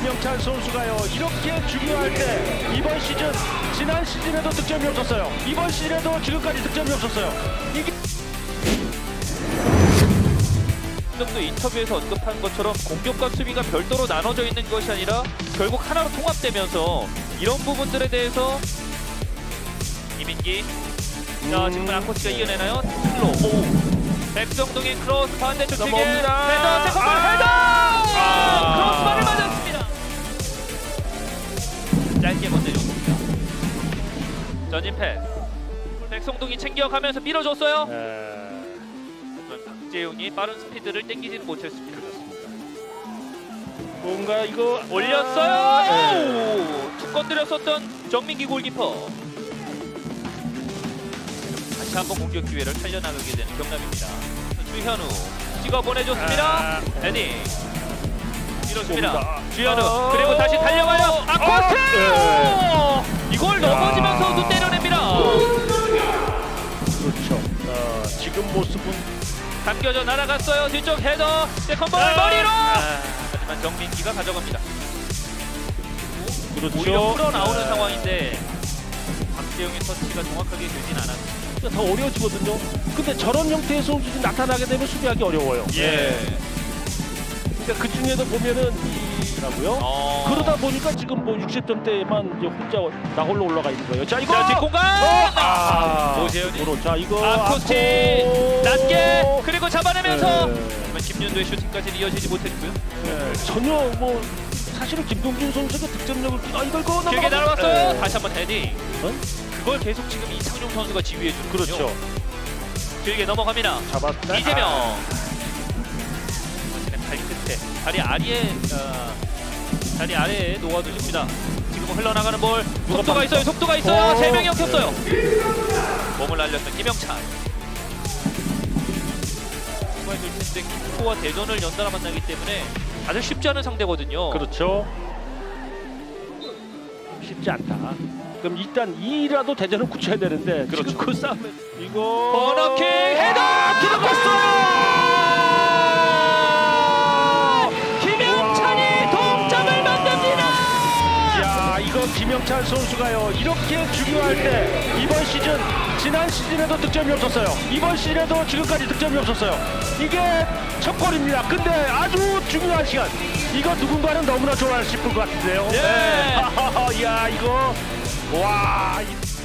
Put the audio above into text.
김영찬 선수가요 이렇게 중요할 때 이번 시즌 지난 시즌에도 득점이 없었어요. 이번 시즌에도 지금까지 득점이 없었어요. 이게 정도 인터뷰에서 언급한 것처럼 공격과 수비가 별도로 나눠져 있는 것이 아니라 결국 하나로 통합되면서 이런 부분들에 대해서 이민기 자 음. 지금 아코치가 이겨내나요? 슬로 오 백성동의 크로스 반대쪽 측에 넘어옵니다. 헤더 세컨볼 전진 패스 백성동이 챙겨가면서 밀어줬어요 하지만 박재용이 빠른 스피드를 땡기지는 못했습니다. 뭔가 이거 올렸어요. 네. 오, 툭 건드렸었던 정민기 골키퍼. 다시 한번 공격 기회를 살려나가게 되는 경남입니다. 주현우 찍어 보내줬습니다. 아. 헤딩. 옵니다. 주현우 아. 그리고 다시 달려가요. 아코스. 지금 모습은 당겨져 날아갔어요. 뒤쪽 헤더 세컨볼 아. 머리로. 아. 하지만 정민기가 가져갑니다. 그렇죠. 오히려 흘러나오는 아. 상황인데 박재용의 터치가 정확하게 되진 않았습니다. 더 어려워지거든요. 근데 저런 형태의 선수들이 나타나게 되면 수비하기 어려워요. 예. 그러니까 그 중에도 보면은 이 라고요. 어. 그러다 보니까 지금 뭐 60점대만 이제 혼자 나 홀로 올라가 있는 거예요. 자 이거 자 뒷공간 어! 아, 아, 오재현이 그렇죠. 자 이거 아코스티 아코- 낮게 그리고 잡아내면서 네. 하지만 김윤도의 슈팅까지 이어지지 못했고요. 네, 전혀 뭐 사실은 김동준 선수가 득점력을 아 이걸 거 길게 날아갔어요. 네. 다시 한번 헤딩. 어? 그걸 계속 지금 이창용 선수가 지휘해 주는군요. 그렇죠. 길게 넘어갑니다. 잡았다. 이재명. 아, 발끝에 다리 아래에 어, 다리 아래에 놓아두십니다. 지금 흘러나가는 볼 속도가? 있어요. 속도가 있어요. 어, 세 명이 엉켰어요. 몸을 날렸던 김영찬. 정말 될 텐데 김포와 대전을 연달아 만나기 때문에 다들 쉽지 않은 상대거든요. 그렇죠. 쉽지 않다. 그럼 일단 2라도 대전은 굳혀야 되는데 그렇죠. 지금 그 싸움에 이거 코너킥 헤더 들어갔어 김영찬 선수가요 이렇게 중요할 때 이번 시즌 지난 시즌에도 득점이 없었어요. 이번 시즌에도 지금까지 득점이 없었어요. 이게 첫 골입니다. 근데 아주 중요한 시간. 이거 누군가는 너무나 좋아할 싶을 것 같은데요. 네. 네. 야 이거. 와 이-